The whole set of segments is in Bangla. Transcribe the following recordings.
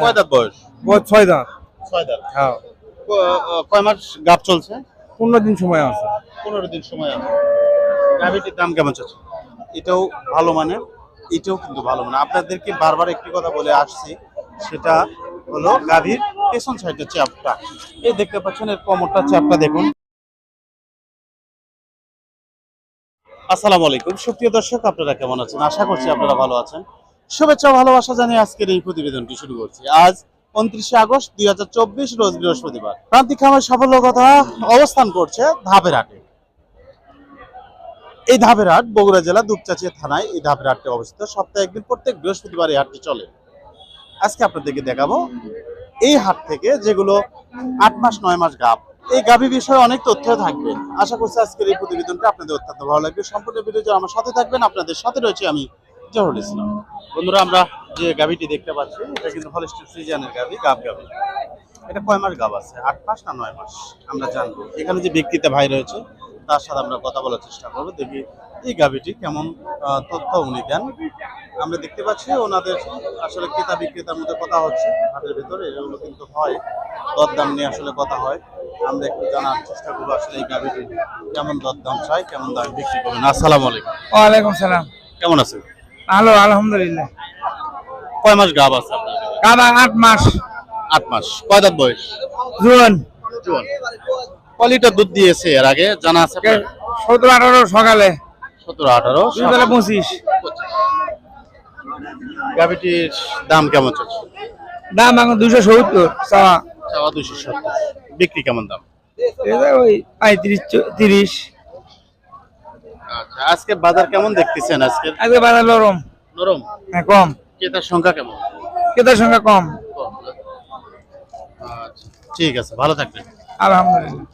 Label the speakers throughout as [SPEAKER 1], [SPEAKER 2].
[SPEAKER 1] কয় দাঁত বয়স?
[SPEAKER 2] ছয় দাঁত।
[SPEAKER 1] ছয় দাঁত।
[SPEAKER 2] হ্যাঁ।
[SPEAKER 1] কয় মাস গাপ চলছে?
[SPEAKER 2] পনেরো দিন সময় আছে।
[SPEAKER 1] পনেরো দিন সময় আছে। গাভিটির দাম কেমন চলছে এটাও ভালো মানের এটাও কিন্তু ভালো মানে আপনাদেরকে বারবার একটি কথা বলে আসছি সেটা হলো গাভীর পেছন সাইডের চ্যাপটা এই দেখতে পাচ্ছেন এর কমরটা চ্যাপটা দেখুন। আসসালামু আলাইকুম। সুপ্রিয় দর্শক আপনারা কেমন আছেন? আশা করছি আপনারা ভালো আছেন। শুভেচ্ছা ভালোবাসা জানিয়ে আজকের এই প্রতিবেদনটি শুরু করছি। আজ উনত্রিশে আগস্ট দুই হাজার রোজ বৃহস্পতিবার। প্রান্তিক খামার সাফল্য কথা অবস্থান করছে ধাপের হাটে এই ধাপের হাট বগুড়া জেলা দুপচাচিয়া থানায় এই ধাপের হাটটি অবস্থিত। সপ্তাহে একদিন প্রত্যেক বৃহস্পতিবার এই হাটটি চলে। আজকে আপনাদেরকে দেখাবো এই হাট থেকে যেগুলো আট মাস, নয় মাস গাব এই গাভী বিষয়ে অনেক তথ্য থাকবে। আশা করছি আজকের এই প্রতিবেদনটা আপনাদের অত্যন্ত ভালো লাগবে। সম্পূর্ণ ভিডিও আমার সাথে থাকবেন, আপনাদের সাথে রয়েছে আমি জহরুল ইসলাম বন্ধুরা আমরা যে গাভীটি দেখতে পাচ্ছি এটা কিন্তু হলিস্টিন ফ্রিজিয়ানের গাভী গাব গাভী। এটা কয় মাস গাব আছে? আট মাস না নয় মাস? আমরা জানব। এখানে যে ব্যক্তিতে ভাই রয়েছে তার সাথে আমরা কথা বলার চেষ্টা করব। দেখি এই গাভীটি কেমন তথ্য উনি দেন। আমরা দেখতে পাচ্ছি ওনাদের আসলে ক্রেতা বিক্রেতার মধ্যে কথা হচ্ছে হাটের ভেতরে এগুলো কিন্তু হয়। দরদাম নিয়ে আসলে কথা হয়। আমরা একটু জানার চেষ্টা করব আসলে এই গাভীটি কেমন দরদাম চাই কেমন দাম বিক্রি করবেন। আসসালামু আলাইকুম।
[SPEAKER 2] ওয়ালাইকুম সালাম।
[SPEAKER 1] কেমন আছেন?
[SPEAKER 2] ভালো আলহামদুলিল্লাহ।
[SPEAKER 1] কয় মাস গাব আছে আপনার?
[SPEAKER 2] কাবা আট মাস।
[SPEAKER 1] আট মাস। কয় দাঁত বয়স?
[SPEAKER 2] জুন
[SPEAKER 1] জুয়ান। কয় লিটার দুধ দিয়েছে এর আগে? জানা আছে?
[SPEAKER 2] সতেরো আঠারো সকালে।
[SPEAKER 1] সতেরো আঠারো
[SPEAKER 2] বিকালে পঁচিশ।
[SPEAKER 1] গাভিটির দাম কেমন চলছে?
[SPEAKER 2] দাম এখন দুশো সত্তর চাওয়া।
[SPEAKER 1] চাওয়া দুশো সত্তর। বিক্রি কেমন দাম?
[SPEAKER 2] ওই পঁয়ত্রিশ তিরিশ।
[SPEAKER 1] আচ্ছা আজকে বাজার কেমন দেখতেছেন আজকে?
[SPEAKER 2] আজকে বাজার নরম।
[SPEAKER 1] নরম?
[SPEAKER 2] হ্যাঁ কম।
[SPEAKER 1] ক্রেতার সংখ্যা কেমন?
[SPEAKER 2] ক্রেতার সংখ্যা কম।
[SPEAKER 1] কম আচ্ছা ঠিক আছে ভালো থাকবেন।
[SPEAKER 2] আলহামদুলিল্লাহ।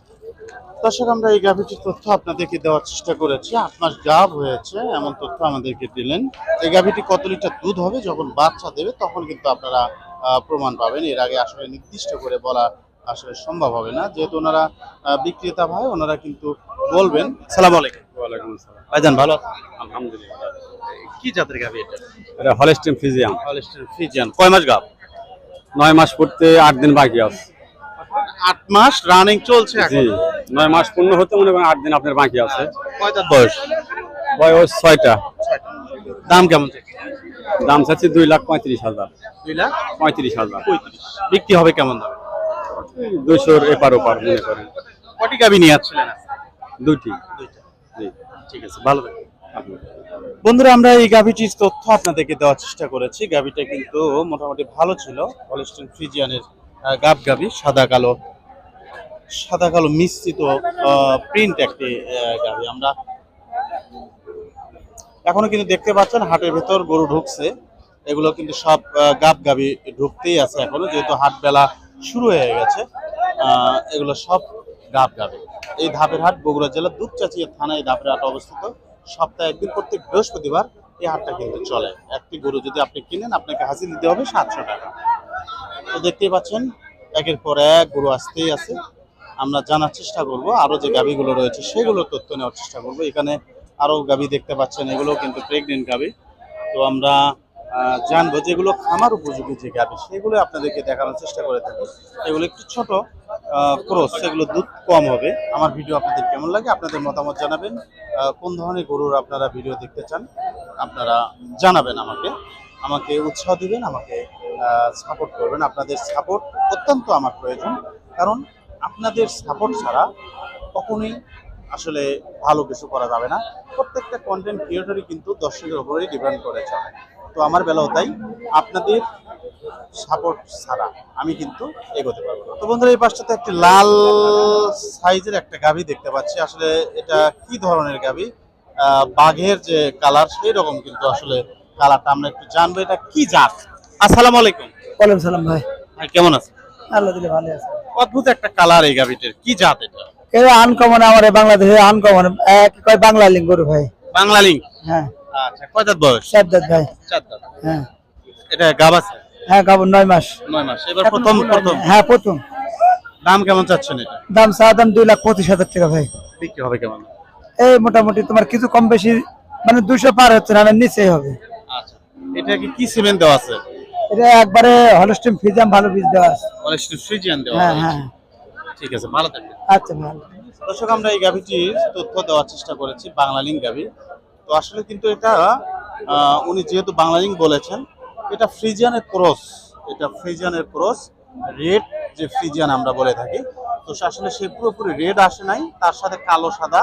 [SPEAKER 1] দর্শক আমরা এই গাভিটির তথ্য আপনাদেরকে দেওয়ার চেষ্টা করেছি। মাস গাভ হয়েছে এমন তথ্য আমাদেরকে দিলেন। এই গাভিটি কত লিটার দুধ হবে? যখন বাচ্চা দেবে তখন কিন্তু আপনারা প্রমাণ পাবেন। এর আগে আসলে নির্দিষ্ট করে বলা আসলে সম্ভব হবে না। যেহেতু ওনারা বিক্রেতা ভাই ওনারা কিন্তু বলবেন। সালাম আলাইকুম।
[SPEAKER 3] ওয়ালাইকুম আসসালাম।
[SPEAKER 1] ভাইজান ভালো
[SPEAKER 3] আলহামদুলিল্লাহ।
[SPEAKER 1] কি জাতের গাভি এটা?
[SPEAKER 3] এটা হলেস্টিন ফিজিয়াম
[SPEAKER 1] হলিস্টিন ফ্রিজিয়ান কয় মাস গাভ
[SPEAKER 3] নয় মাস পড়তে আট দিন বাকি আছে।
[SPEAKER 1] আট মাস রানিং চলছে
[SPEAKER 3] জি নয় মাস পূর্ণ হতে মনে করেন আট দিন আপনার বাকি আছে।
[SPEAKER 1] বয়স?
[SPEAKER 3] বয়স ছয়টা।
[SPEAKER 1] দাম কেমন?
[SPEAKER 3] দাম চাচ্ছি দুই লাখ পঁয়ত্রিশ হাজার।
[SPEAKER 1] দুই লাখ?
[SPEAKER 3] পঁয়ত্রিশ হাজার।
[SPEAKER 1] বিক্রি হবে কেমন দাম?
[SPEAKER 3] দুইশোর এপার ওপার মনে করেন।
[SPEAKER 1] কটি গাভি নিয়ে আসছিলেন?
[SPEAKER 3] দুইটি।
[SPEAKER 1] দুইটা। বন্ধুরা, আমরা এই গাভিটির তথ্য আপনাদেরকে দেওয়ার চেষ্টা করেছি। গাভিটা কিন্তু মোটামুটি ভালো ছিল। ফ্রিজিয়ানের গাব গাভি সাদা কালো সাদা কালো মিশ্রিত প্রিন্ট একটি গাভি আমরা এখনও কিন্তু দেখতে পাচ্ছেন, হাটের ভেতর গরু ঢুকছে। এগুলো কিন্তু সব গাব ঢুকতেই আছে এখনও, যেহেতু হাট বেলা শুরু হয়ে গেছে। এগুলো সব গাব গাভি এই ধাপের হাট বগুড়া জেলার দুপচাচিয়া থানায় ধাপের হাট অবস্থিত। সপ্তাহে একদিন প্রত্যেক বৃহস্পতিবার এই হাটটা কিন্তু চলে। একটি গরু যদি আপনি কিনেন, আপনাকে হাজির দিতে হবে সাতশো টাকা। তো দেখতেই পাচ্ছেন, একের পর এক গরু আসতেই আছে। আমরা জানার চেষ্টা করব আরও যে গাভিগুলো রয়েছে সেগুলোর তথ্য নেওয়ার চেষ্টা করব। এখানে আরও গাভি দেখতে পাচ্ছেন এগুলো কিন্তু প্রেগনেন্ট গাভি। তো আমরা জানব যেগুলো খামার উপযোগী যে গাভি, সেগুলো আপনাদেরকে দেখানোর চেষ্টা করে থাকি। এগুলো একটু ছোট ক্রস, সেগুলো দুধ কম হবে। আমার ভিডিও আপনাদের কেমন লাগে, আপনাদের মতামত জানাবেন। কোন ধরনের গরুর আপনারা ভিডিও দেখতে চান, আপনারা জানাবেন আমাকে। আমাকে উৎসাহ দিবেন, আমাকে সাপোর্ট করবেন। আপনাদের সাপোর্ট অত্যন্ত আমার প্রয়োজন, কারণ আপনাদের সাপোর্ট ছাড়া কখনোই আসলে ভালো কিছু করা যাবে না। প্রত্যেকটা কন্টেন্ট ক্রিয়েটরই কিন্তু দর্শকের উপরেই ডিপেন্ড করে চলে। তো আমার বেলাও তাই। আপনাদের সাপোর্ট ছাড়া আমি কিন্তু এগোতে পারব না। তো বন্ধুরা এই পাশটাতে একটি লাল সাইজের একটা গাভী দেখতে পাচ্ছি। আসলে এটা কি ধরনের গাভী? বাঘের যে কালার সেই রকম কিন্তু আসলে কালারটা আমরা একটু জানব। এটা কি জাত? আসসালামু আলাইকুম।
[SPEAKER 2] ওয়ালাইকুম সালাম ভাই।
[SPEAKER 1] ভাই কেমন আছেন?
[SPEAKER 2] আল্লাহ দিলে ভালো আছে।
[SPEAKER 1] অদ্ভুত একটা কালার এই গাভীটার। কি জাত এটা?
[SPEAKER 2] এটা আনকমন আমার বাংলাদেশে আনকমন এক কয় বাংলা লিঙ্গ গরু ভাই।
[SPEAKER 1] বাংলা লিঙ্ক
[SPEAKER 2] হ্যাঁ।
[SPEAKER 1] আচ্ছা কয় দাঁত বয়স?
[SPEAKER 2] সাদ্দাত ভাই।
[SPEAKER 1] চার দাঁত
[SPEAKER 2] হ্যাঁ।
[SPEAKER 1] এটা গাব আছে
[SPEAKER 2] হ্যাঁ কাবুর নয় মাস।
[SPEAKER 1] নয় মাস। এবার প্রথম প্রথম।
[SPEAKER 2] হ্যাঁ প্রথম।
[SPEAKER 1] দাম কেমন চাচ্ছেন এটা?
[SPEAKER 2] দাম চা দাম দুই লাখ পঁচিশ হাজার টাকা ভাই।
[SPEAKER 1] বিক্রি হবে কেমন?
[SPEAKER 2] এই মোটামুটি তোমার কিছু কম বেশি মানে দুশো পার হচ্ছে না না নিচেই হবে।
[SPEAKER 1] আচ্ছা। এটা কি কি সিমেন্ট দেওয়া আছে?
[SPEAKER 2] এটা একবারে হলস্টিম ফিজাম ভালো বীজ দেওয়া আছে।
[SPEAKER 1] অনেকটা ফ্রিজিয়ান দেওয়া
[SPEAKER 2] হ্যাঁ হ্যাঁ।
[SPEAKER 1] ঠিক আছে ভালো থাকবেন।
[SPEAKER 2] আচ্ছা ভালো
[SPEAKER 1] দর্শক আমরা এই গাভিটির তথ্য দেওয়ার চেষ্টা করেছি বাংলালিং গাভি। তো আসলে কিন্তু এটা উনি যেহেতু বাংলালিং বলেছেন এটা ফ্রিজিয়ানের ক্রস, এটা ফ্রিজিয়ানের ক্রস, রেড যে ফ্রিজিয়ান আমরা বলে থাকি। তো আসলে সে পুরোপুরি রেড আসে নাই, তার সাথে কালো সাদা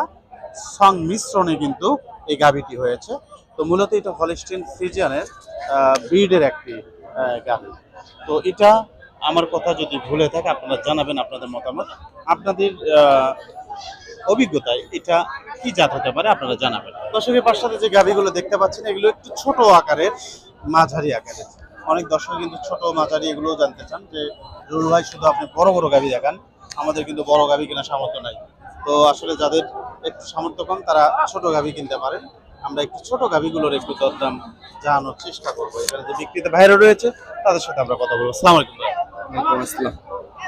[SPEAKER 1] সংমিশ্রণে কিন্তু এই গাভিটি হয়েছে। তো মূলত এটা হলিস্টিন ফ্রিজিয়ানের ব্রিডের একটি গাভি। তো এটা আমার কথা যদি ভুলে থাকে, আপনারা জানাবেন আপনাদের মতামত। আপনাদের অভিজ্ঞতায় এটা কি জাত হতে পারে আপনারা জানাবেন। দর্শকের পাশাতে যে গাভিগুলো দেখতে পাচ্ছেন, এগুলো একটু ছোট আকারের মাঝারি আকারের অনেক দর্শক কিন্তু ছোট মাঝারি এগুলো জানতে চান যে রুল ভাই শুধু আপনি বড় বড় গাভি দেখান আমাদের কিন্তু বড় গাভি কেনার সামর্থ্য নাই। তো আসলে যাদের একটু সামর্থ্য কম তারা ছোট গাভি কিনতে পারেন। আমরা একটু ছোট গাভিগুলোর একটু দরদাম জানানোর চেষ্টা করব। এখানে যে বিক্রিতে বাইরে রয়েছে তাদের সাথে আমরা কথা বলব। আসসালামু আলাইকুম।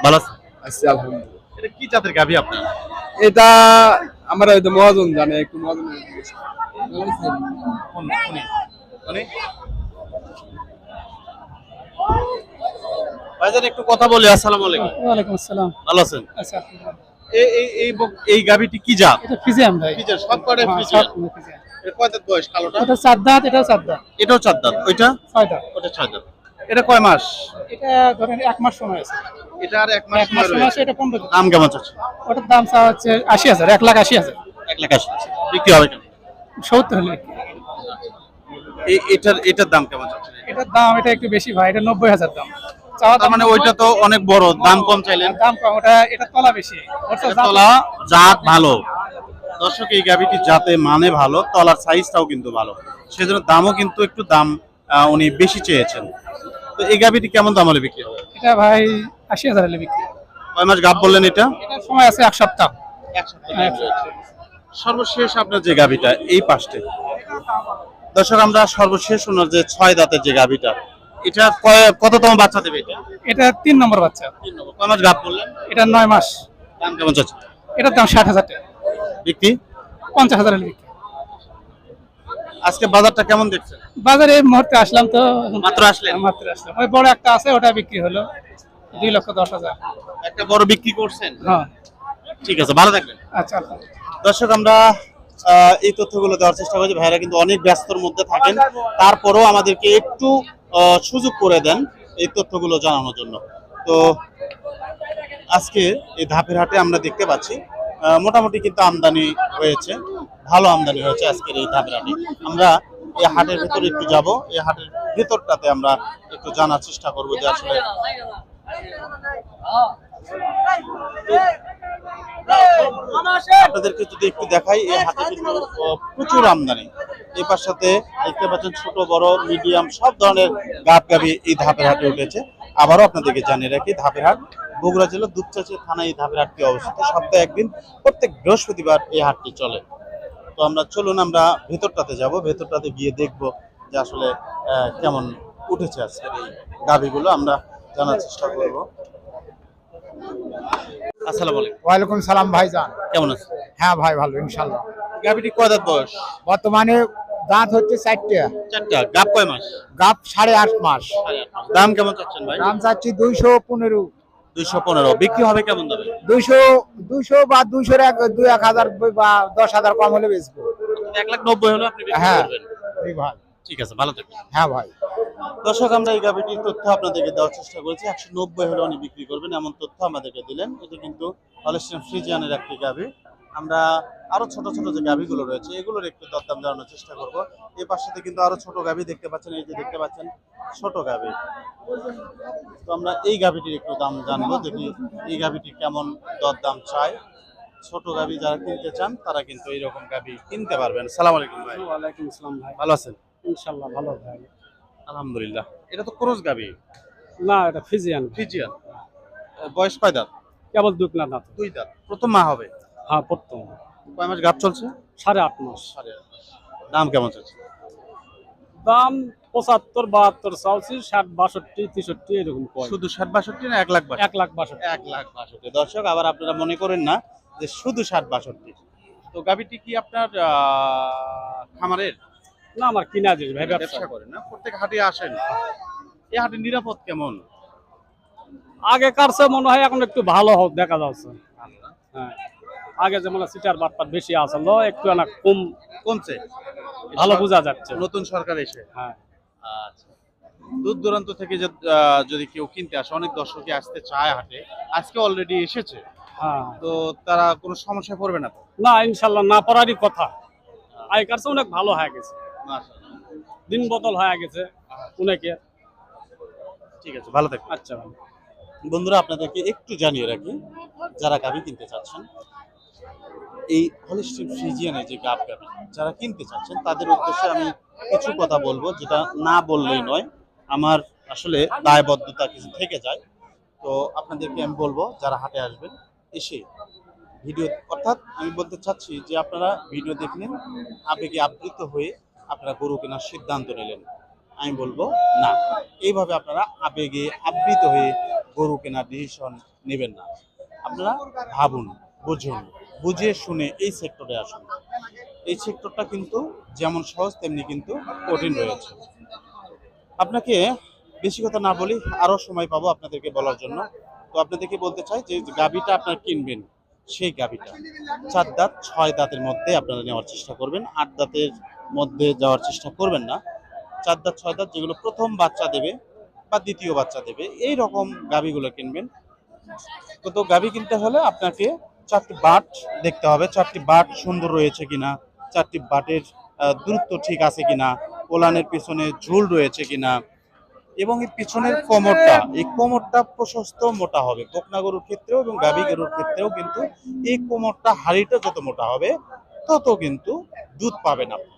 [SPEAKER 1] ভালো
[SPEAKER 3] আলহামদুলিল্লাহ।
[SPEAKER 1] এটা কি জাতের গাভি আপনার?
[SPEAKER 3] এটা আমরা মহাজন জানে একটু মহাজন
[SPEAKER 1] কোন কোনি কোনি ভাইজান একটু কথা বলি আসসালামু আলাইকুম।
[SPEAKER 2] ওয়ালাইকুম আসসালাম।
[SPEAKER 1] ভালো আছেন?
[SPEAKER 2] আচ্ছা
[SPEAKER 1] এই এই এই গাভিটি কি জাত?
[SPEAKER 2] এটা ফিজিয়াম ভাই।
[SPEAKER 1] জাত সব কটাই
[SPEAKER 2] হ্যাঁ, ফিজিয়াম।
[SPEAKER 1] কয় দাঁত বয়স কালোটা?
[SPEAKER 2] এটা চার দাঁত এটাও চার দাঁত।
[SPEAKER 1] এটাও চার দাঁত। ওইটা?
[SPEAKER 2] ছয় দাঁত।
[SPEAKER 1] ওটা ছয় দাঁত। এটা কয় মাস?
[SPEAKER 2] এটা ধরেন এক মাস সময় আছে।
[SPEAKER 1] এটা আর এক মাস সময়
[SPEAKER 2] আছে এটা পনেরো দিন।
[SPEAKER 1] দাম কেমন চাচ্ছে
[SPEAKER 2] ওটার দাম চা হচ্ছে আশি হাজার এক লাখ আশি হাজার।
[SPEAKER 1] এক লাখ আশি বিক্রি হবে
[SPEAKER 2] সত্তর হলে
[SPEAKER 1] এই এটার এটার দাম কেমন চাচ্ছে
[SPEAKER 2] এটার দাম এটা একটু বেশি ভাই এটা নব্বই হাজার দাম। চাওয়া
[SPEAKER 1] তার মানে ওইটা তো অনেক বড় দাম কম চাইলেন।
[SPEAKER 2] দাম কম ওটা এটা তলা বেশি।
[SPEAKER 1] তলা জাত ভালো। দর্শক এই গাভিটি জাতে মানে ভালো তলার সাইজটাও কিন্তু ভালো। সেজন্য দামও কিন্তু একটু দাম উনি বেশি চেয়েছেন। তো এই গাভিটি কেমন দাম হলে বিক্রি হবে?
[SPEAKER 2] এটা ভাই আশি হাজার হলে বিক্রি
[SPEAKER 1] কয় মাস গাভ বললেন এটা?
[SPEAKER 2] সময় আছে এক সপ্তাহ। হ্যাঁ,
[SPEAKER 1] সর্বশেষ আপনার যে গাভিটা এই পাশটে। দর্শক আমরা সর্বশেষ ওনার যে ছয় দাঁতের যে গাভিটা এটা কততম বাচ্চা দেবে এটা?
[SPEAKER 2] এটা তিন নম্বর বাচ্চা।
[SPEAKER 1] তিন নম্বর। কয় মাস গাভ বললেন
[SPEAKER 2] এটা নয় মাস।
[SPEAKER 1] দাম কেমন চাচ্ছে
[SPEAKER 2] এটার দাম ষাট হাজার টাকা।
[SPEAKER 1] বিক্রি?
[SPEAKER 2] পঞ্চাশ হাজার বিক্রি।
[SPEAKER 1] আজকে বাজারটা কেমন দেখছেন?
[SPEAKER 2] বাজারে এই মুহূর্তে আসলাম তো।
[SPEAKER 1] মাত্র আসলেন?
[SPEAKER 2] মাত্র আসলাম। ওই বড় একটা আছে ওটা বিক্রি হলো দুই লক্ষ দশ হাজার।
[SPEAKER 1] একটা বড় বিক্রি করছেন?
[SPEAKER 2] হ্যাঁ।
[SPEAKER 1] ঠিক আছে ভালো থাকবেন।
[SPEAKER 2] আচ্ছা
[SPEAKER 1] দর্শক আমরা এই তথ্যগুলো দেওয়ার চেষ্টা করছি। ভাইরা কিন্তু অনেক ব্যস্তর মধ্যে থাকেন। তারপরেও আমাদেরকে একটু সুযোগ করে দেন এই তথ্যগুলো জানানোর জন্য। তো আজকে এই ধাপের হাটে আমরা দেখতে পাচ্ছি মোটামুটি কিন্তু আমদানি হয়েছে, ভালো আমদানি হয়েছে আজকের এই ধাপের হাটে। আমরা এই হাটের ভেতরে একটু যাব, এই হাটের ভেতরটাতে আমরা একটু জানার চেষ্টা করব যে আসলে আপনাদেরকে যদি একটু দেখাই এই হাতে কিন্তু প্রচুর আমদানি। এই পাশাতে দেখতে পাচ্ছেন ছোট, বড় মিডিয়াম সব ধরনের গাব গাবি এই ধাপের হাটে উঠেছে। আবারও আপনাদেরকে জানিয়ে রাখি, ধাপের হাট, বগুড়া জেলার দুপচাচি থানায় এই ধাপের হাটটি অবস্থিত। সপ্তাহে একদিন, প্রত্যেক বৃহস্পতিবার এই হাটটি চলে। তো আমরা চলুন, আমরা ভেতরটাতে যাব। ভেতরটাতে গিয়ে দেখব যে আসলে কেমন উঠেছে আজকের এই গাবিগুলো। আমরা জানার চেষ্টা করব। আসসালামু আলাইকুম।
[SPEAKER 2] ওয়ালাইকুম সালাম ভাইজান
[SPEAKER 1] কেমন আছেন?
[SPEAKER 2] হ্যাঁ ভাই ভালো ইনশাল্লাহ।
[SPEAKER 1] গাবিটি কয় দাঁত বয়স?
[SPEAKER 2] বর্তমানে দাঁত হচ্ছে চারটে।
[SPEAKER 1] চারটা। গাব কয় মাস?
[SPEAKER 2] গাপ সাড়ে আট মাস।
[SPEAKER 1] দাম কেমন চাচ্ছেন ভাই?
[SPEAKER 2] দাম চাচ্ছি দুইশো পনেরো।
[SPEAKER 1] দুইশো পনেরো। বিক্রি হবে কেমন দামে?
[SPEAKER 2] দুইশো দুইশো বা দুইশোর এক দুই এক হাজার বা দশ হাজার কম হলে বেচবো।
[SPEAKER 1] এক লাখ নব্বই হলো আপনি বিক্রি
[SPEAKER 2] হ্যাঁ। ভাই।
[SPEAKER 1] ঠিক আছে ভালো থাকবেন।
[SPEAKER 2] হ্যাঁ ভাই।
[SPEAKER 1] দর্শক আমরা এই গাভিটির তথ্য আপনাদেরকে দেওয়ার চেষ্টা করেছি। একশো নব্বই হলে উনি বিক্রি করবেন এমন তথ্য আমাদেরকে দিলেন। এটি কিন্তু হলস্টিন ফ্রিজিয়ানের একটি গাভি। আমরা আরও ছোট ছোট যে গাভিগুলো রয়েছে এগুলোর একটু দরদাম জানানোর চেষ্টা করব। এই পাশে কিন্তু আরও ছোট গাভি দেখতে পাচ্ছেন এই যে দেখতে পাচ্ছেন ছোট গাভি। তো আমরা এই গাভিটির একটু দাম জানব দেখি এই গাভিটি কেমন দরদাম চাই ছোট গাভি যারা কিনতে চান তারা কিন্তু এইরকম গাভি কিনতে পারবেন। সালাম আলাইকুম ভাই।
[SPEAKER 2] ওয়ালাইকুম আসসালাম ভাই।
[SPEAKER 1] ভালো আছেন?
[SPEAKER 2] ইনশাল্লাহ ভালো ভাই
[SPEAKER 1] আলহামদুলিল্লাহ। এটা তো ক্রোজ গাভি
[SPEAKER 2] না এটা ফিজিয়ান।
[SPEAKER 1] ফ্রিজিয়ান বয়স কয় দাঁত?
[SPEAKER 2] কেবল দুই না দাঁত।
[SPEAKER 1] দুই দাঁত। প্রথম মা হবে?
[SPEAKER 2] হ্যাঁ প্রথম।
[SPEAKER 1] কয় মাস গাপ চলছে?
[SPEAKER 2] সাড়ে আট মাস।
[SPEAKER 1] সাড়ে আট মাস। দাম কেমন চলছে?
[SPEAKER 2] দাম পঁচাত্তর বাহাত্তর চালছি ষাট বাষট্টি তেষট্টি এরকম
[SPEAKER 1] শুধু ষাট বাষট্টি না এক লাখ
[SPEAKER 2] এক লাখ বাষট্টি।
[SPEAKER 1] এক লাখ বাষট্টি। দর্শক আবার আপনারা মনে করেন না যে শুধু ষাট বাষট্টি। তো গাবিটি কি আপনার খামারের?
[SPEAKER 2] না আমার কিনা জিনিস ভাই ব্যবসা।
[SPEAKER 1] করেন না? প্রত্যেক হাটে আসেন। এই হাটের নিরাপদ কেমন?
[SPEAKER 2] আগে কারছে মনে হয় এখন একটু ভালো হোক দেখা যাচ্ছে। হ্যাঁ। আগে যেমন সিটার বাটপাট বেশি আসলো একটু না কম
[SPEAKER 1] কমছে।
[SPEAKER 2] ভালো বোঝা যাচ্ছে।
[SPEAKER 1] নতুন সরকার এসে।
[SPEAKER 2] হ্যাঁ।
[SPEAKER 1] আচ্ছা। দূর দূরান্ত থেকে যদি কেউ কিনতে আসে অনেক দর্শকই আসতে চায় হাটে। আজকে অলরেডি এসেছে।
[SPEAKER 2] হ্যাঁ।
[SPEAKER 1] তো তারা কোনো সমস্যায় পড়বে না
[SPEAKER 2] না ইনশাল্লাহ না পড়ারই কথা। আগে কারছে অনেক ভালো হয়ে গেছে। দিন বদল হয়ে গেছে অনেকে
[SPEAKER 1] ঠিক আছে, ভালো থাকবেন।
[SPEAKER 2] আচ্ছা ভালো।
[SPEAKER 1] বন্ধুরা, আপনাদেরকে একটু জানিয়ে রাখি, যারা গাভি কিনতে চাচ্ছেন, এই হলিস্টিন ফ্রিজিয়ানের যে গাভ গাভি, যারা কিনতে চাচ্ছেন, তাদের উদ্দেশ্যে আমি কিছু কথা বলব, যেটা না বললেই নয়, আমার আসলে দায়বদ্ধতা কিছু থেকে যায়। তো আপনাদেরকে আমি বলব, যারা হাটে আসবেন, এসে ভিডিও, অর্থাৎ আমি বলতে চাচ্ছি যে আপনারা ভিডিও দেখলেন আবেগে আবৃত হয়ে আপনারা গরু কেনার সিদ্ধান্ত নিলেন। আমি বলব, না। এইভাবে আপনারা আবেগে আবৃত হয়ে গরু কেনার ডিসিশন নেবেন না। আপনারা ভাবুন, বুঝুন, বুঝে শুনে এই সেক্টরে আসুন। এই সেক্টরটা কিন্তু যেমন সহজ, তেমনি কিন্তু কঠিন রয়েছে। আপনাকে বেশি কথা না বলি আরও সময় পাবো আপনাদেরকে বলার জন্য। তো আপনাদেরকে বলতে চাই যে গাবিটা আপনারা কিনবেন, সেই গাবিটা চার দাঁত, ছয় দাঁতের মধ্যে আপনারা নেওয়ার চেষ্টা করবেন। আট দাঁতের মধ্যে যাওয়ার চেষ্টা করবেন না। চার দাঁত, ছয় দাঁত যেগুলো প্রথম বাচ্চা দেবে বা দ্বিতীয় বাচ্চা দেবে, এই রকম গাবিগুলো কিনবেন। তো গাবি কিনতে হলে আপনাকে চারটি বাট দেখতে হবে, চারটি বাট সুন্দর রয়েছে কিনা, চারটি বাটের দূরত্ব ঠিক আছে কিনা ওলানের পিছনে ঝুল রয়েছে কিনা এবং এই পিছনের কোমরটা, এই কোমরটা প্রশস্ত মোটা হবে। বকনা গরুর ক্ষেত্রেও এবং গাভী গরুর ক্ষেত্রেও কিন্তু এই কোমরটা হাড়িটা যত মোটা হবে, তত কিন্তু দুধ পাবেন আপনি।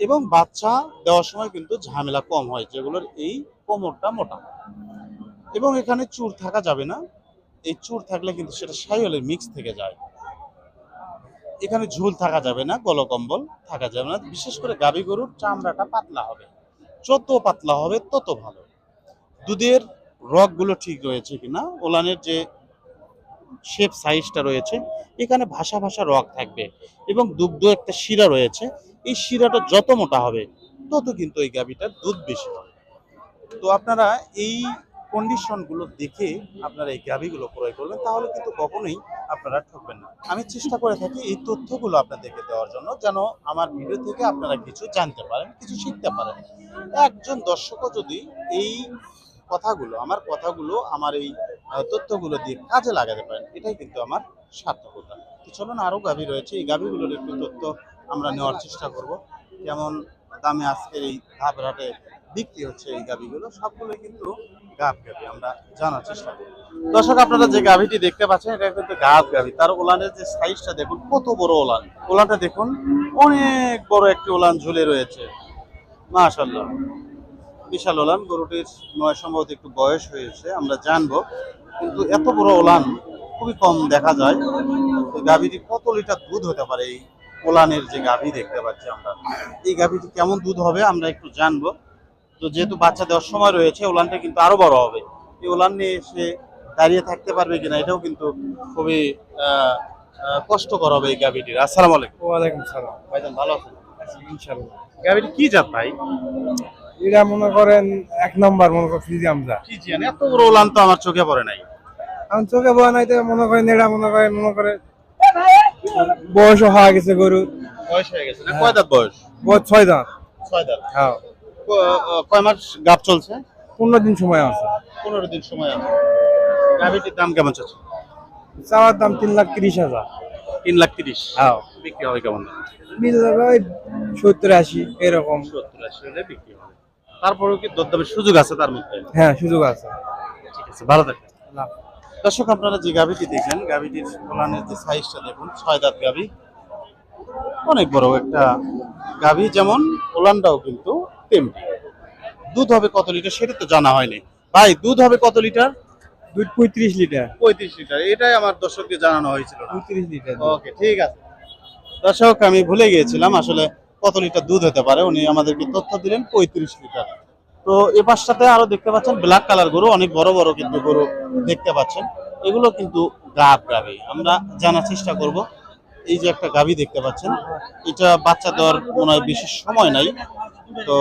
[SPEAKER 1] এবং বাচ্চা দেওয়ার সময় কিন্তু ঝামেলা কম হয়, যেগুলোর এই কোমরটা মোটা। এবং এখানে চুর থাকা যাবে না। এই চুর থাকলে কিন্তু সেটা সাইলের মিক্স থেকে যায়। এখানে ঝুল থাকা যাবে না, গলকম্বল থাকা যাবে না। বিশেষ করে গাভী গরুর চামড়াটা পাতলা হবে। যত পাতলা হবে, তত ভালো। দুধের রগগুলো ঠিক রয়েছে কিনা, ওলানের যে শেপ সাইজটা রয়েছে, এখানে ভাষা ভাষা রগ থাকবে। এবং দুগ্ধ একটা শিরা রয়েছে এই শিরাটা যত মোটা হবে, তত কিন্তু এই গাভীটার দুধ বেশি হবে। তো আপনারা এই কন্ডিশনগুলো দেখে আপনারা এই গাভীগুলো ক্রয় করবেন, তাহলে কিন্তু কখনোই আপনারা ঠকবেন না। আমি চেষ্টা করে থাকি এই তথ্যগুলো আপনাদেরকে দেওয়ার জন্য, যেন আমার ভিডিও থেকে আপনারা কিছু জানতে পারেন, কিছু শিখতে পারেন। একজন দর্শকও যদি এই কথাগুলো, আমার কথাগুলো, আমার এই তথ্যগুলো দিয়ে কাজে লাগাতে পারেন, এটাই কিন্তু আমার সার্থকতা। তো চলুন আরও গাভী রয়েছে, এই গাভীগুলোর একটু তথ্য আমরা নেওয়ার চেষ্টা করব। যেমন দামে আজকের এই ধাপরাটে বিক্রি হচ্ছে এই গাভীগুলো সবগুলো কিন্তু গাভ গাভী, আমরা জানার চেষ্টা করব। দর্শক, আপনারা যে গাভীটি দেখতে পাচ্ছেন, এটা কিন্তু গাভ গাভী। তার ওলানের যে সাইজটা দেখুন, কত বড় ওলান। ওলানটা দেখুন, অনেক বড় একটি ওলান ঝুলে রয়েছে। মাশাল্লাহ বিশাল ওলান, গরুটির নয় সম্ভবত একটু বয়স হয়েছে, আমরা জানব। কিন্তু এত বড় ওলান, খুবই কম দেখা যায়। গাভীটি কত লিটার দুধ হতে পারে এই ওলানের যে গাভী দেখতে পাচ্ছি আমরা এই গাভীটি কেমন দুধ হবে আমরা একটু জানব। তো যেহেতু বাচ্চা দেওয়ার সময় রয়েছে ওলানটা কিন্তু আরও বড় হবে। এই ওলান নিয়ে এসে দাঁড়িয়ে থাকতে পারবে কিনা এটাও কিন্তু খুবই কষ্টকর হবে এই গাভীটির। আসসালামু আলাইকুম।
[SPEAKER 3] ওয়ালাইকুম সালাম।
[SPEAKER 1] ভাইজান ভালো আছেন?
[SPEAKER 3] ইনশাল্লাহ
[SPEAKER 1] গাভীটি কি জাত ভাই?
[SPEAKER 3] এটা মনে করেন এক নম্বর মনে করেন আমরা
[SPEAKER 1] কি জানি এত বড় ওলান তো আমার চোখে পড়ে নাই।
[SPEAKER 3] আমি চোখে বয় নাইতে মনে করেন এটা মনে করেন মনে করে বয়স হয়ে গেছে গরু।
[SPEAKER 1] বয়স হয়ে গেছে না? কয় দাঁত বয়স?
[SPEAKER 3] বয়স ছয় দাঁত।
[SPEAKER 1] ছয় দাঁত।
[SPEAKER 3] হ্যাঁ।
[SPEAKER 1] কয় মাস গাপ চলছে?
[SPEAKER 3] পনেরো দিন সময় আছে।
[SPEAKER 1] পনেরো দিন সময় আছে। গাভিটির দাম কেমন চলছে
[SPEAKER 3] চাওয়ার দাম তিন লাখ তিরিশ হাজার।
[SPEAKER 1] তিন লাখ তিরিশ।
[SPEAKER 3] হ্যাঁ।
[SPEAKER 1] বিক্রি হবে কেমন?
[SPEAKER 3] মিল ওই সত্তর আশি এরকম।
[SPEAKER 1] সত্তর আশি হলে বিক্রি হবে। তারপরেও কি দরদামের সুযোগ আছে তার মধ্যে?
[SPEAKER 3] হ্যাঁ সুযোগ আছে।
[SPEAKER 1] ঠিক আছে ভালো থাকবেন। দর্শক আপনারা যে গাভিটি দেখলেন গাভিটির ফলানের যে সাইজটা দেখুন ছয় দাঁত গাভি। অনেক বড় একটা গাভি যেমন ওলানটাও কিন্তু তেমনি। দুধ হবে কত লিটার সেটা তো জানা হয়নি। ভাই দুধ হবে কত লিটার?
[SPEAKER 3] দুধ পঁয়ত্রিশ লিটার।
[SPEAKER 1] পঁয়ত্রিশ লিটার এটাই আমার দর্শককে জানানো হয়েছিল
[SPEAKER 3] পঁয়ত্রিশ লিটার
[SPEAKER 1] ওকে ঠিক আছে। দর্শক আমি ভুলে গিয়েছিলাম আসলে কত লিটার দুধ হতে পারে উনি আমাদেরকে তথ্য দিলেন পঁয়ত্রিশ লিটার। তো এ পাশটাতে আরও দেখতে পাচ্ছেন ব্ল্যাক কালার গরু অনেক বড় বড় কিন্তু গরু দেখতে পাচ্ছেন। এগুলো কিন্তু গাব গাবি। আমরা জানার চেষ্টা করব। এই যে একটা গাবি দেখতে পাচ্ছেন এটা বাচ্চা দেওয়ার মনে হয় বেশি সময় নাই। তো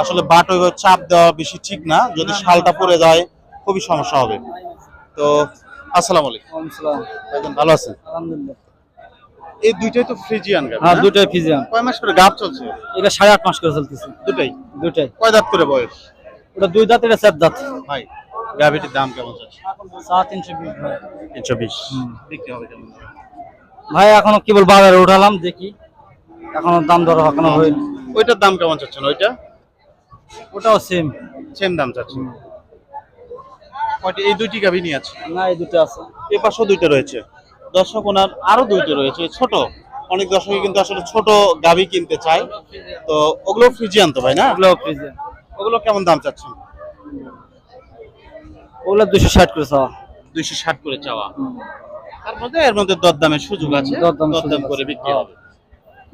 [SPEAKER 1] আসলে বাট চাপ দেওয়া বেশি ঠিক না। যদি শালটা পড়ে যায় খুবই সমস্যা হবে। তো আসসালামু আলাইকুম। ভালো আছেন?
[SPEAKER 3] আলহামদুলিল্লাহ।
[SPEAKER 1] এই দুইটাই তো ফ্রিজিয়ান গাব
[SPEAKER 3] হ্যাঁ দুটাই ফিজিয়ান
[SPEAKER 1] কয় মাস করে গাব চলছে?
[SPEAKER 3] এটা সাড়ে আট মাস করে চলতেছে।
[SPEAKER 1] দুটাই
[SPEAKER 3] দুটাই
[SPEAKER 1] কয় দাঁত করে বয়স?
[SPEAKER 3] ওটা দুই দাঁত এটা চার দাঁত।
[SPEAKER 1] ভাই গাভিটির দাম কেমন যাচ্ছে
[SPEAKER 3] তিনশো বিশ ভাই।
[SPEAKER 1] তিনশো বিশ। বিক্রি হবে কেমন?
[SPEAKER 3] ভাই এখনও কেবল বাজারে উঠালাম দেখি। এখনও দাম দর এখনও হয়নি।
[SPEAKER 1] ওইটার দাম কেমন চাচ্ছেন ওইটা?
[SPEAKER 3] ওটাও সেম
[SPEAKER 1] সেম দাম চাচ্ছেন কয়টি? এই দুইটি গাভি নিয়ে আছে?
[SPEAKER 3] না এই দুটো আছে।
[SPEAKER 1] এ পাশেও দুইটা রয়েছে। দর্শক ওনার আরও দুইটা রয়েছে ছোট। অনেক দর্শকই কিন্তু আসলে ছোট গাভি কিনতে চায়। তো ওগুলো ফ্রিজিয়ান তো ভাই না?
[SPEAKER 3] ওগুলো ফ্রিজে
[SPEAKER 1] ওগুলো কেমন দাম চাচ্ছেন?
[SPEAKER 3] ওগুলো দুশো ষাট করে চাওয়া।
[SPEAKER 1] দুইশো ষাট করে চাওয়া। তার মধ্যে এর মধ্যে দরদামের সুযোগ আছে। দরদাম করে বিক্রি। হবে।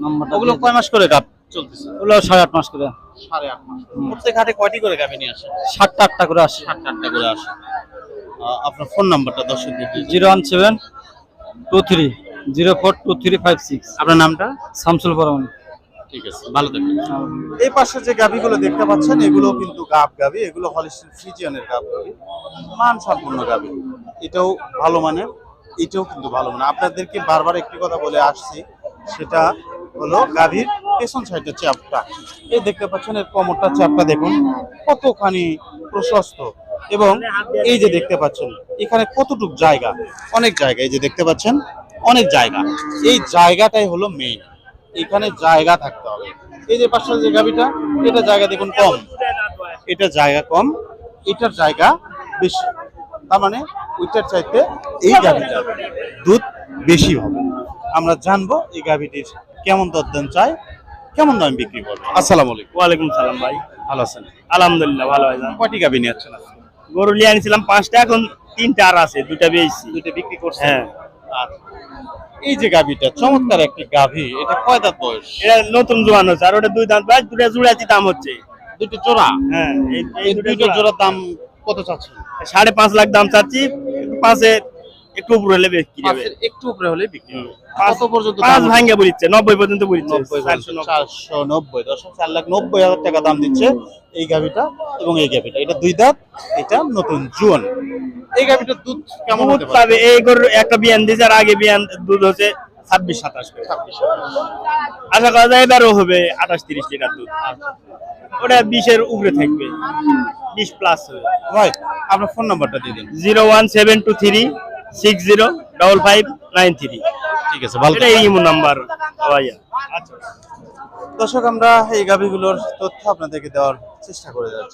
[SPEAKER 3] নাম্বারটা
[SPEAKER 1] ওগুলো কয় মাস করে গাভ চলতেছে?
[SPEAKER 3] ওগুলো সাড়ে আট মাস করে।
[SPEAKER 1] সাড়ে আট মাস। প্রত্যেক হাটে কয়টি করে গাভি নিয়ে আসে
[SPEAKER 3] সাতটা আটটা করে আসে।
[SPEAKER 1] সাতটা আটটা করে আসে। আপনার ফোন নাম্বারটা দর্শক
[SPEAKER 3] zero one seven two three zero four two three five six.
[SPEAKER 1] আপনার নামটা?
[SPEAKER 3] শামসুল পরমানি
[SPEAKER 1] ঠিক আছে ভালো থাকবেন। এই পাশে যে গাভিগুলো দেখতে পাচ্ছেন এগুলো কিন্তু গাব এগুলো হলিস্টিন ফ্রিজিয়ানের গাব গাভি মান সম্পূর্ণ এটাও ভালো মানের এটাও কিন্তু ভালো মানে আপনাদেরকে বারবার একটি কথা বলে আসছি সেটা হলো গাভীর পেছন সাইডের চ্যাপটা এই দেখতে পাচ্ছেন এর কমরটা চ্যাপটা দেখুন কতখানি প্রশস্ত। এবং এই যে দেখতে পাচ্ছেন এখানে কতটুক জায়গা? অনেক জায়গা এই যে দেখতে পাচ্ছেন অনেক জায়গা। এই জায়গাটাই হলো মেইন এখানে জায়গা থাকতে হবে। এই যে পাশে যে গাভিটা এটা জায়গা দেখুন কম। এটা জায়গা কম। এটার জায়গা বেশি। তার মানে ওইটার চাইতে এই গাভিটা দুধ বেশি হবে। আমরা জানব এই গাভিটির কেমন দরদাম চাই কেমন দামে বিক্রি করব। আসসালামু আলাইকুম।
[SPEAKER 4] ওয়ালাইকুম সালাম ভাই।
[SPEAKER 1] ভালো আছেন?
[SPEAKER 4] আলহামদুলিল্লাহ ভালো ভাই
[SPEAKER 1] কয়টি গাভি নিয়ে যাচ্ছেন আজকে?
[SPEAKER 4] গরু নিয়ে আনছিলাম পাঁচটা এখন তিনটা আর আছে দুটা বেশি
[SPEAKER 1] দুইটা বিক্রি করছে
[SPEAKER 4] হ্যাঁ।
[SPEAKER 1] আচ্ছা। এই যে গাভিটা চমৎকার একটি গাভি এটা কয় দাঁত বয়স?
[SPEAKER 4] এটা নতুন জোয়ান হচ্ছে আর ওটা দুই দাঁত বয়স দুটা জোড়াতে দাম হচ্ছে।
[SPEAKER 1] দুটো জোড়া?
[SPEAKER 4] হ্যাঁ এই- দুটো
[SPEAKER 1] দুটো জোড়ার দাম কত চাচ্ছেন?
[SPEAKER 4] সাড়ে পাঁচ লাখ দাম চাচ্ছি পাঁচে একটু উপরে হলে বিক্রি হবে?
[SPEAKER 1] একটু উপরে হলে বিক্রি হবে। কত পর্যন্ত
[SPEAKER 4] পাঁচ
[SPEAKER 1] দাম
[SPEAKER 4] বলিচ্ছে নব্বই পর্যন্ত বলিচ্ছে।
[SPEAKER 1] লাখ নব্বই হাজার টাকা দাম দিচ্ছে এই গাভিটা এবং এই গাভিটা। এটা দুই দাঁত এটা নতুন জুয়ান। এই গাভিটার দুধ কেমন হতে পারে?
[SPEAKER 4] এই গরুর একটা বিয়ান দিয়েছে আর আগে বিয়ান দুধ হচ্ছে ছাব্বিশ সাতাশ করে।
[SPEAKER 1] ছাব্বিশ
[SPEAKER 4] আশা করা যায় এবারও হবে আঠাশ তিরিশ লিটার দুধ। ওটা বিশের উপরে থাকবে বিশ প্লাস হবে।
[SPEAKER 1] ভাই আপনার ফোন নাম্বারটা দিয়ে দিন।
[SPEAKER 4] Zero one seven two three six zero double five nine three
[SPEAKER 1] ঠিক আছে ভালো
[SPEAKER 4] এটা নাম্বার ভাইয়া আচ্ছা
[SPEAKER 1] দর্শক আমরা এই গাভিগুলোর তথ্য আপনাদেরকে দেওয়ার চেষ্টা করে যাচ্ছি